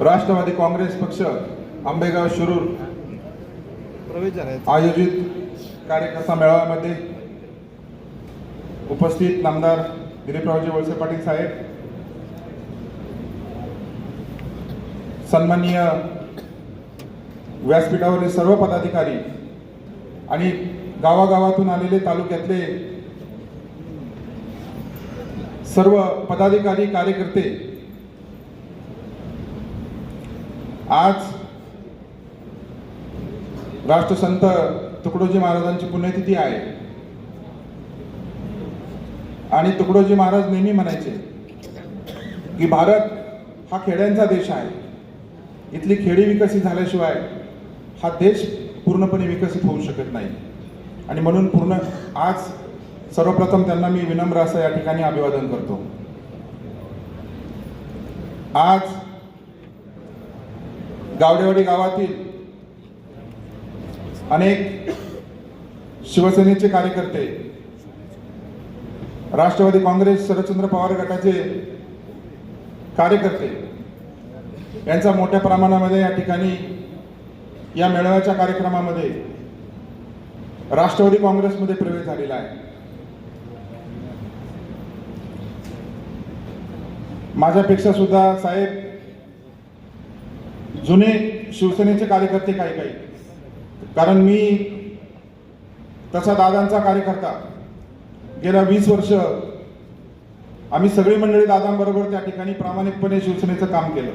राष्ट्रवादी काँग्रेस पक्ष आंबेगाव शिरूर. आयोजित कार्यकर्ता मेळाव्यामध्ये उपस्थित नामदार दिलीपरावजी वळसे पाटील साहेब सन्माननीय व्यासपीठावरील सर्व पदाधिकारी आणि गावागावातून आलेले तालुक्यातले सर्व पदाधिकारी कार्यकर्ते आज राष्ट्रसंत तुकडोजी महाराजांची पुण्यतिथी आहे. आणि तुकडोजी महाराज नेहमी म्हणायचे की भारत हा खेड्यांचा देश आहे. इथली खेडी विकसित झाल्याशिवाय हा देश पूर्णपणे विकसित होऊ शकत नाही. आणि म्हणून पूर्ण आज सर्वप्रथम त्यांना मी विनम्र असं या ठिकाणी अभिवादन करतो. आज गावडेवाडी गावातील अनेक शिवसेनेचे कार्यकर्ते राष्ट्रवादी काँग्रेस शरदचंद्र पवार गटाचे कार्यकर्ते यांचा मोठ्या प्रमाणामध्ये या ठिकाणी या मेळाव्याच्या कार्यक्रमामध्ये राष्ट्रवादी काँग्रेसमध्ये प्रवेश झालेला आहे. माझ्यापेक्षा सुद्धा साहेब जुने शिवसेनेचे कार्यकर्ते काही काही. कारण मी तसा दादांचा कार्यकर्ता. गेल्या वीस वर्ष आम्ही सगळी मंडळी दादांबरोबर त्या ठिकाणी प्रामाणिकपणे शिवसेनेचं काम केलं.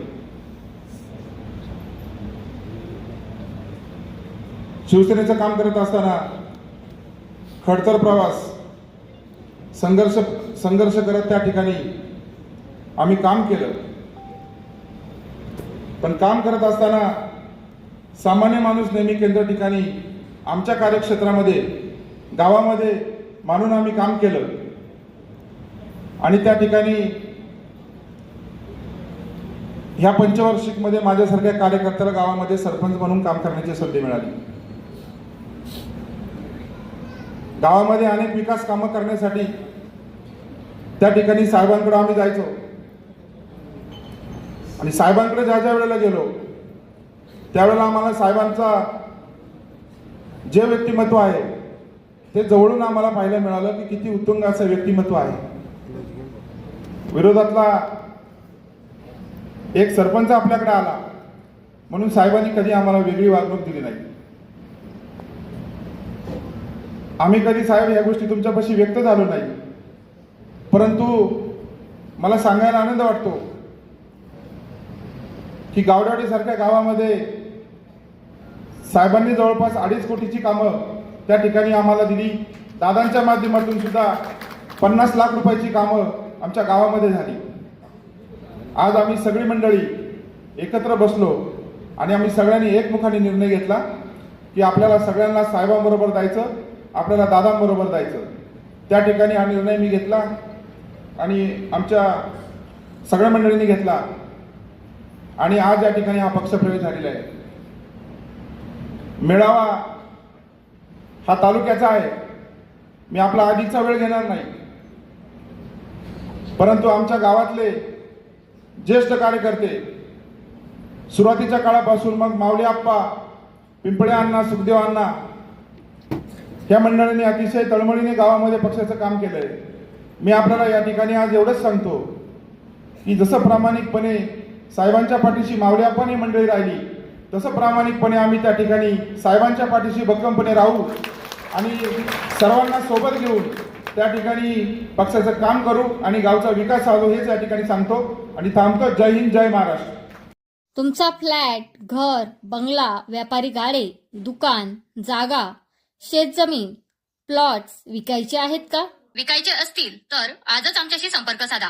शिवसेनेचं काम करत असताना खडतर प्रवास संघर्ष संघर्ष करत त्या ठिकाणी आम्ही काम केलं. पण काम करत असताना सामान्य माणूस नेहमी केंद्र ठिकाणी आमच्या कार्यक्षेत्रामध्ये गावामध्ये मानून आम्ही काम केलं. आणि त्या ठिकाणी ह्या पंचवार्षिकमध्ये माझ्यासारख्या कार्यकर्त्याला गावामध्ये सरपंच म्हणून काम करण्याची संधी मिळाली. गावामध्ये अनेक विकास कामं करण्यासाठी त्या ठिकाणी साहेबांकडे आम्ही जायचो. आणि साहेबांकडे ज्या ज्या वेळेला गेलो त्यावेळेला आम्हाला साहेबांचा जे व्यक्तिमत्व आहे ते जवळून आम्हाला पाहायला मिळालं की किती उत्तुंग असं व्यक्तिमत्व आहे. विरोधातला एक सरपंच आपल्याकडे आला म्हणून साहेबांनी कधी आम्हाला वेगळी वागणूक दिली नाही. आम्ही कधी साहेब या गोष्टी तुमच्यापाशी व्यक्त झालो नाही. परंतु मला सांगायला आनंद वाटतो की गावडावडीसारख्या गावामध्ये साहेबांनी जवळपास अडीच कोटीची कामं त्या ठिकाणी आम्हाला दिली. दादांच्या माध्यमातून सुद्धा पन्नास लाख रुपयाची कामं आमच्या गावामध्ये झाली. आज आम्ही सगळी मंडळी एकत्र बसलो आणि आम्ही सगळ्यांनी एकमुखाने निर्णय घेतला की आपल्याला सगळ्यांना साहेबांबरोबर जायचं आपल्याला दादांबरोबर जायचं. त्या ठिकाणी हा निर्णय मी घेतला आणि आमच्या सगळ्या मंडळींनी घेतला. आणि आज या ठिकाणी हा पक्षप्रवेश झालेला आहे. मेळावा हा तालुक्याचा आहे. मी आपला आधीचा वेळ घेणार नाही. परंतु आमच्या गावातले ज्येष्ठ कार्यकर्ते सुरुवातीच्या काळापासून मग मावळे आप्पा पिंपळे अण्णा सुखदेव अण्णा या मंडळीने अतिशय तळमळीने गावामध्ये पक्षाचं काम केलंय. मी आपल्याला या ठिकाणी आज एवढंच सांगतो की जसं प्रामाणिकपणे साहेबांच्या पाठीशी मावळे आप्पांनी मंडळी राहिली. तसं प्रामाणिकपणे आम्ही त्या ठिकाणी साहेबांच्या पाठीशी भक्कमपणे राहू आणि सर्वांना सोबत घेऊन त्या ठिकाणी पक्षाचं काम करू आणि गावचा विकास साधू हेच या ठिकाणी सांगतो आणि थांबतो. जय हिंद जय महाराष्ट्र. तुमचा फ्लॅट घर बंगला व्यापारी गाडे दुकान जागा शेतजमीन प्लॉट्स विकायचे आहेत का? विकायचे असतील तर आजच आमच्याशी संपर्क साधा.